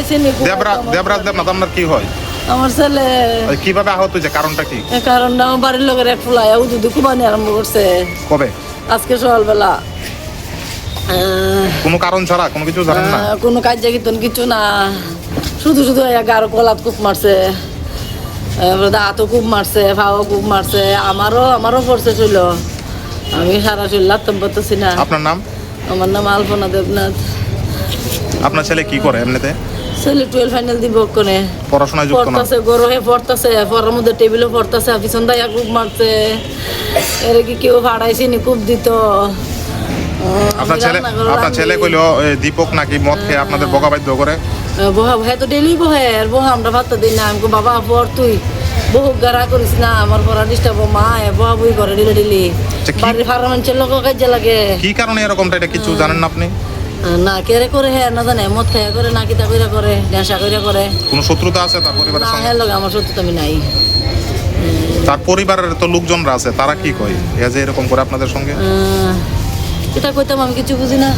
ফাড়াইছে নি খুব দেবরাজ দেবরাজ দেবনাথ আপনার কি হয়? আমার ছেলে কীভাবে আহত হয়েছে কারণটা কি? এ কারণ আমার বাড়ির লোকের এক ফুলাই উদুদু কুবানি আরম্ভ করছে। কবে? আজকে সকালবেলা। কোনো কারণ ছাড়া? কোনো কিছু জানেন না? কোনো কাজ কিতন কিছু না। শুধু শুধু কলাত কূপ মারছে। দাঁতও কূপ মারছে ফাও কূপ মারছে। আমারও আমারও পড়ছে ছিল আমি সারা শরীর লাগতাম পারতেছি না। আপনার নাম? আমার নাম আলপনা দেবনাথ। আপনার ছেলে কি করে এমনিতে? ছেলে টুয়েলভ ফাইনাল দিব কোনে। পড়াশোনায় যুক্ত না? পড়তাছে গরো পড়তাছে পড়ার মধ্যে টেবিলও পড়তাছে পিছন কূপ মারছে। এর কি কেউ ভাড়াইছে নি কূপ দিত। আপনার ছেলে আপনার ছেলে। কইলো দীপক নাকি মদ খেয়ে আপনাদের বকা বাধ্য করে? বহা বহে তো ডেলি বহে আর বহা আমরা ভাত দিই না। আমি বাবা পর তুই। বহু গারা করিস না আমার পড়া ডিস্টার্ব মা বহা বই করে ডিলে ডিলি বাড়ির ফার্ম মানুষের লোক কাজে লাগে। কি কারণে এরকমটা? এটা কিছু জানেন না আপনি? না কেরে করে হ্যাঁ না জানে মদ খাইয়া করে না কিতা কইরা করে নেশা কইরা করে। কোনো শত্রুতা আছে তার পরিবারের না সঙ্গে? হ্যাঁ লগে আমার সত্যি আমি নাই। তার পরিবারের তো লোকজনরা আছে তারা কি কয়? এ যে এরকম করে আপনাদের সঙ্গে? এটা কইতাম আমি কিছু বুঝি না।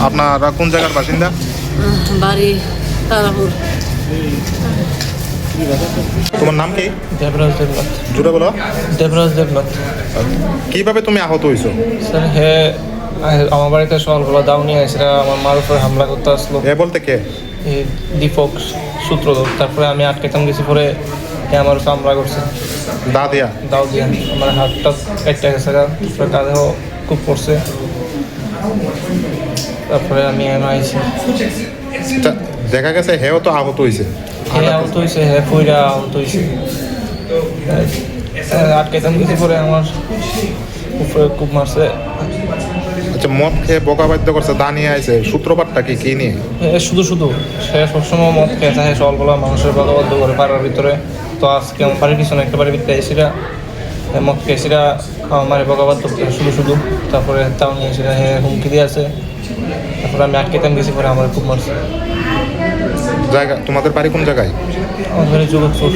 আপনারা কোন জায়গার বাসিন্দা? বাড়ি তারাপুর। তোমার নাম কি? দেবরাজ দেবনাথ। জুড়ে বলো। দেবরাজ দেবনাথ। কীভাবে তুমি আহত হইছো? স্যার হে আহ, আমার বাড়িতে সকালবেলা দাও নিয়ে আসে আমার মার উপরে হামলা করতে আসলো। এ বলতে কে? দীপক সূত্রধর। তারপরে আমি আটকেতাম গেছি পরে আমার উপরে হামলা করছে। দা দিয়া দাও দিয়ে। আমার হাতটা কাটতে গেছে তারপরে কাঁধেও খুব পড়ছে। তারপরে আমি এনে আইছি। দেখা গেছে হেও তো আহত হইছে। হে আহত হয়েছে হে পইরা আহত হয়েছে আটকেতাম গেছি পরে আমার উপরে খুব মারছে। আচ্ছা মদ খেয়ে বকা বাধ্য করছে দা নিয়ে আইছে। সূত্রপাতটা কি কি নিয়ে? শুধু শুধু। সে সবসময় মদ খেয়ে থাকে সকালবেলা মানুষের বলবদ্ধ করে পাড়ার ভিতরে। তো আজকে আমার বাড়ির পিছনে একটা বাড়ির ভিতরে এসিরা মদ খেয়ে এসিরা আমার বকাবাদ শুধু শুধু। তারপরে তাও নিয়ে এসিরা হে হুমকি দিয়ে আছে। তারপরে আমি আটকেতাম গেছি পরে আমার খুব মারছে। জায়গা তোমাদের বাড়ি কোন জায়গায়? বাড়ি যুবকপুর।